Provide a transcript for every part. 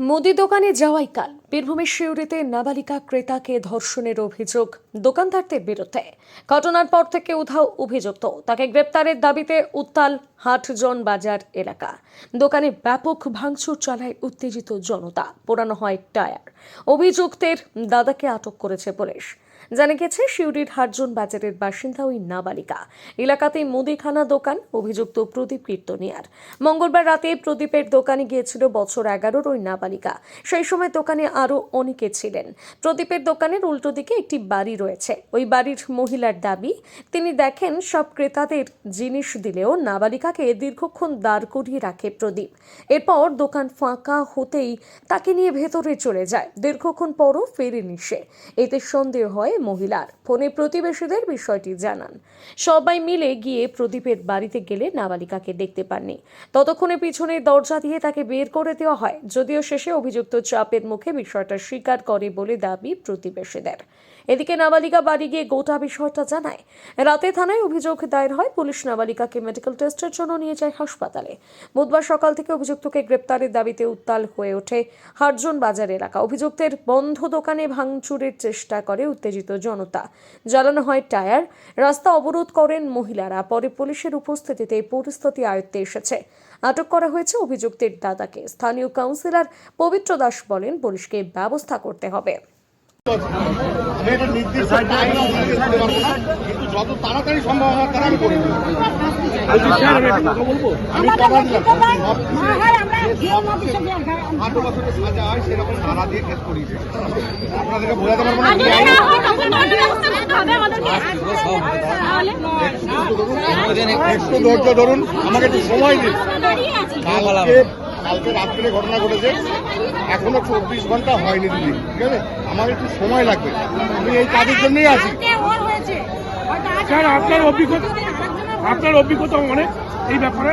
মুদি দোকানে যাওয়াই কাল। বীরভূমের শিউরিতে নাবালিকা ক্রেতাকে ধর্ষণের অভিযোগ। দোকানদারদের বিরুদ্ধে। ঘটনার পর থেকে উধাও অভিযুক্ত। তাকে গ্রেপ্তারের দাবিতে উত্তাল হাটজন বাজার এলাকা। দোকানে ব্যাপক ভাঙচুর চালায় উত্তেজিত জনতা। পোড়ানো হয় টায়ার। অভিযুক্তের দাদাকে আটক করেছে পুলিশ। জানা গেছে শিউরির হাটজন বাজারের বাসিন্দা ওই নাবালিকা। এলাকাতে মুদিখানা দোকান, অভিযুক্ত প্রদীপ কীর্তনিয়ার। মঙ্গলবার রাতে প্রদীপের দোকানে গিয়েছিল বছর এগারোর ওই নাবালিকা। সেই সময় দোকানে আরও অনেকে ছিলেন। প্রদীপের দোকানের উল্টো দিকে একটি বাড়ি রয়েছে। ওই বাড়ির মহিলার দাবি, তিনি দেখেন, সব ক্রেতাদের জিনিস দিলেও নাবালিকাকে দীর্ঘক্ষণ দাঁড় করিয়ে রাখে প্রদীপ। এরপর দোকান ফাঁকা হতেই তাকে নিয়ে ভেতরে চলে যায়। দীর্ঘক্ষণ পরও ফেরেনি সে। এতে সন্দেহ হয় মহিলার ফোনে প্রতিবেশীদের বিষয়টি জানান। সবাই মিলে গিয়ে প্রদীপের বাড়িতে গেলে নাবালিকাকে দেখতে পাননি। ততক্ষণে পিছনে দরজা দিয়ে তাকে বের করে দেওয়া হয়, যদিও শেষে অভিযুক্ত চাপের মুখে বিষয়টা স্বীকার করে বলে দাবি প্রতিবেশীদের। এদিকে নাবালিকা বাড়ি গিয়ে গোটা বিষয়টা জানায়। রাতে থানায় অভিযোগ দায়ের হয়, পুলিশ নাবালিকাকে মেডিকেল টেস্টের জন্য নিয়ে যায় হাসপাতালে। বুধবার সকাল থেকে অভিযুক্তকে গ্রেপ্তারের দাবিতে উত্তাল হয়ে ওঠে হারজন বাজার এলাকা। অভিযুক্তের বন্ধ দোকানে ভাঙচুরের চেষ্টা করে উত্তেজিত জনতা। জ্বালানো হয় টায়ার, রাস্তা অবরোধ করেন মহিলারা, পরে পুলিশের উপস্থিতিতে পরিস্থিতি আয়ত্তে এসেছে। আটক করা হয়েছে অভিযুক্তের দাদাকে। স্থানীয় কাউন্সিলর পবিত্র দাস বলেন, পুলিশকে ব্যবস্থা করতে হবে। আমি একটা নির্দিষ্ট কিন্তু যত তাড়াতাড়ি সম্ভব আমার তারা আমি করে আমি কভার দিলাম আট বছরের সাজা হয় সেরকম ধারা দিয়ে কেস করিয়েছে আপনাদেরকে বোঝাতে পারব না একটু ধৈর্য ধরুন আমাকে একটু সময় দিন। কালকে রাত্রে ঘটনা ঘটেছে। এখনও চব্বিশ ঘণ্টা হয়নি দিদি ঠিক আছে? আমার একটু সময় লাগবে। আমি এই কাজের জন্যই আছি স্যার আপনার অভিজ্ঞতা আপনার অভিজ্ঞতা অনেক। এই ব্যাপারে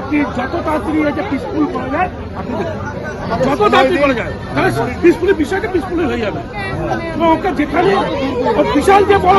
আপনি যত তাড়াতাড়ি এটা পিসফুল করা যায় আপনি যত তাড়াতাড়ি করা যায়। তাহলে পিসফুলি বিষয়টা পিসফুলি হয়ে যাবে। এবং ওকে যেখানে বিশাল যে বড়